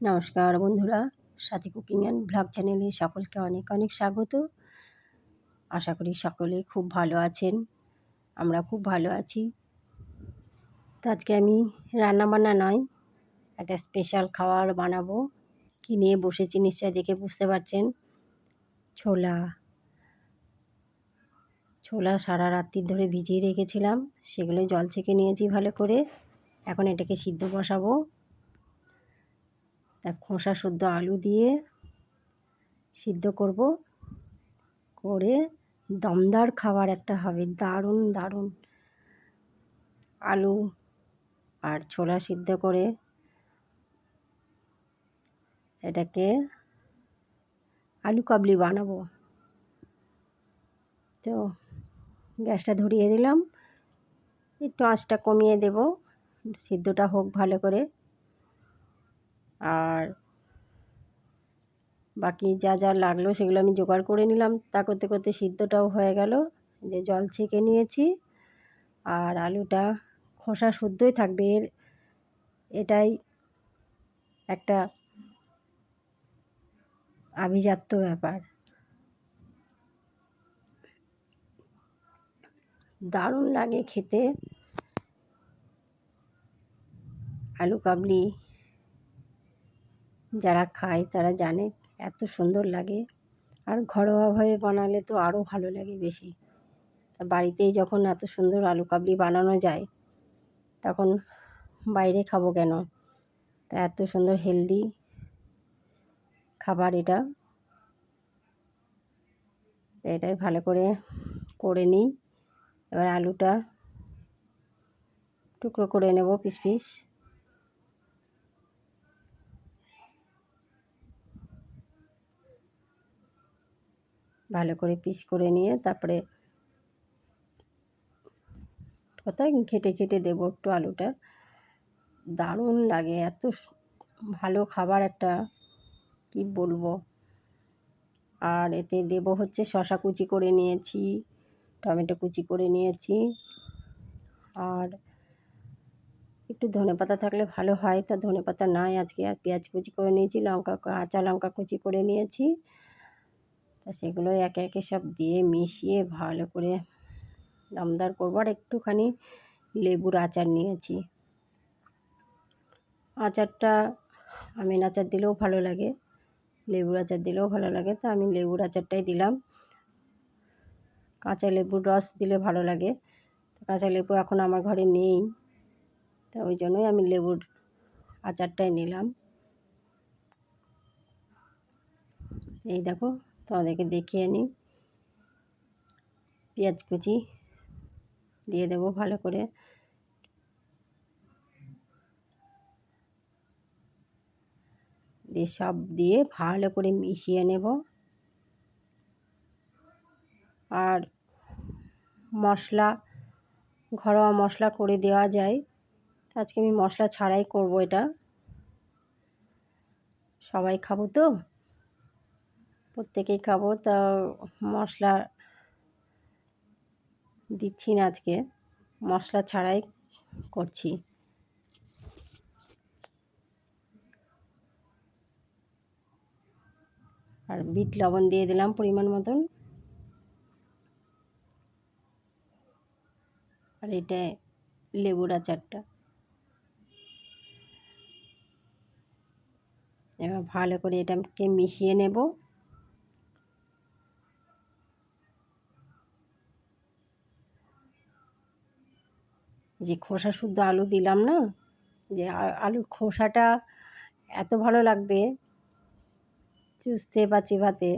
নমস্কার বন্ধুরা, সাথী cooking and blog চ্যানেলে সকলকে অনেক অনেক স্বাগত। আশা করি সকলে খুব ভালো আছেন, আমরা খুব ভালো আছি। তো আজকে আমি রান্না বান্না নয়, একটা স্পেশাল খাবার বানাবো। কি নিয়ে বসেছি নিশ্চয় দেখে বুঝতে পারছেন। ছোলা ছোলা সারা রাত্রি ধরে ভিজিয়ে রেখেছিলাম, সেগুলো জল ছেঁকে নিয়েছি ভালো করে। এখন এটাকে সিদ্ধ বসাবো। তা খোসা শুদ্ধ আলু দিয়ে সিদ্ধ করব। করে দমদার খাবার একটা হবে। দারুণ দারুণ। আলু আর ছোলা সিদ্ধ করে এটাকে আলু কাবলি বানাবো। তো গ্যাসটা ধরিয়ে দিলাম। একটু আঁচটা কমিয়ে দেব। সিদ্ধটা হোক ভালো করে। আর বাকি যা যা লাগল সেগুলো আমি জোগাড় করে নিলাম। তা করতে করতে সিদ্ধটাও হয়ে গেল। যে জল ছেঁকে নিয়েছি আর আলুটা খোসা শুদ্ধই থাকবে। এর এটাই একটা আভিজাত্য ব্যাপার। দারুণ লাগে খেতে। আলু কাবলি যারা খায় তারা জানে এত সুন্দর লাগে। আর ঘরোয়াভাবে বানালে তো আরও ভালো লাগে বেশি। তা বাড়িতেই যখন এত সুন্দর আলু কাবলি বানানো যায়, তখন বাইরে খাব কেন? তা এত সুন্দর হেলদি খাবার এটা। এটাই ভালো করে করে নিই। এবার আলুটা টুকরো করে নেব পিস পিস। ভালো করে পিস করে নিয়ে তারপরে কোথায় ঘেটে ঘেটে দেবো একটু আলুটা। দারুণ লাগে, এত ভালো খাবার একটা, কি বলব? আর এতে দেব হচ্ছে শশা কুচি করে নিয়েছি, টমেটো কুচি করে নিয়েছি। আর একটু ধনে পাতা থাকলে ভালো হয়, তা ধনে পাতা নাই, আজকে আর পেঁয়াজ কুচি করে নিয়েছি, লঙ্কা কাঁচা লঙ্কা কুচি করে নিয়েছি। তা সেগুলো একে একে সব দিয়ে মিশিয়ে ভালো করে দামদার করব। আর একটুখানি লেবুর আচার নিয়েছি। আচারটা আমিন আচার দিলেও ভালো লাগে, লেবুর আচার দিলেও ভালো লাগে। তা আমি লেবুর আচারটাই দিলাম। কাঁচা লেবুর রস দিলে ভালো লাগে। কাঁচা লেবু এখন আমার ঘরে নেই। তা ওই জন্যই আমি লেবুর আচারটাই নিলাম। এই দেখো তোমাদেরকে দেখিয়ে নিই। পেঁয়াজ কুচি দিয়ে দেবো ভালো করে। দিয়ে সব দিয়ে ভালো করে মিশিয়ে নেব। আর মশলা, ঘরোয়া মশলা করে দেওয়া যায়। আজকে আমি মশলা ছাড়াই করব এটা। সবাই খাব তো? প্রত্যেকেই খাব, তা মশলা দিচ্ছি না আজকে। মশলা ছাড়াই করছি। আর বিট লবণ দিয়ে দিলাম পরিমাণ মতন। আর এটা লেবুর আচারটা। এবার ভালো করে এটাকে মিশিয়ে নেব। যে খোসা শুদ্ধ আলু দিলাম না, যে আলুর খোসাটা এত ভালো লাগবে, চুষতে বা চেবাতে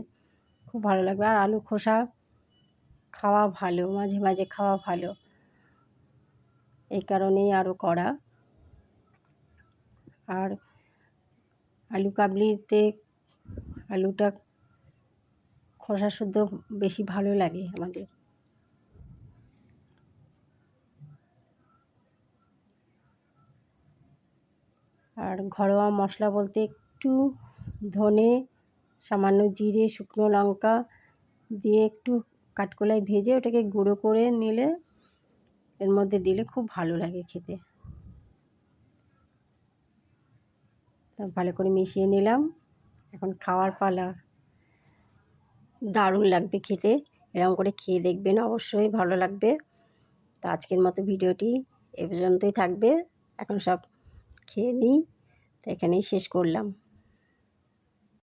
খুব ভালো লাগবে। আর আলু খোসা খাওয়া ভালো, মাঝে মাঝে খাওয়া ভালো। এই কারণেই আরও করা আর আলু কাবলিতে আলুটা খোসা শুদ্ধ বেশি ভালো লাগে আমাদের। আর ঘরোয়া মশলা বলতে একটু ধনে, সামান্য জিরে, শুকনো লঙ্কা দিয়ে একটু কাঠকোলায় ভেজে ওটাকে গুঁড়ো করে নিলে এর মধ্যে দিলে খুব ভালো লাগে খেতে। ভালো করে মিশিয়ে নিলাম। এখন খাওয়ার পালা। দারুণ লাগবে খেতে। এরকম করে খেয়ে দেখবেন, অবশ্যই ভালো লাগবে। তো আজকের মতো ভিডিওটি এ পর্যন্তই থাকবে। এখন সব খেয়ে নিই। তো এখানেই শেষ করলাম।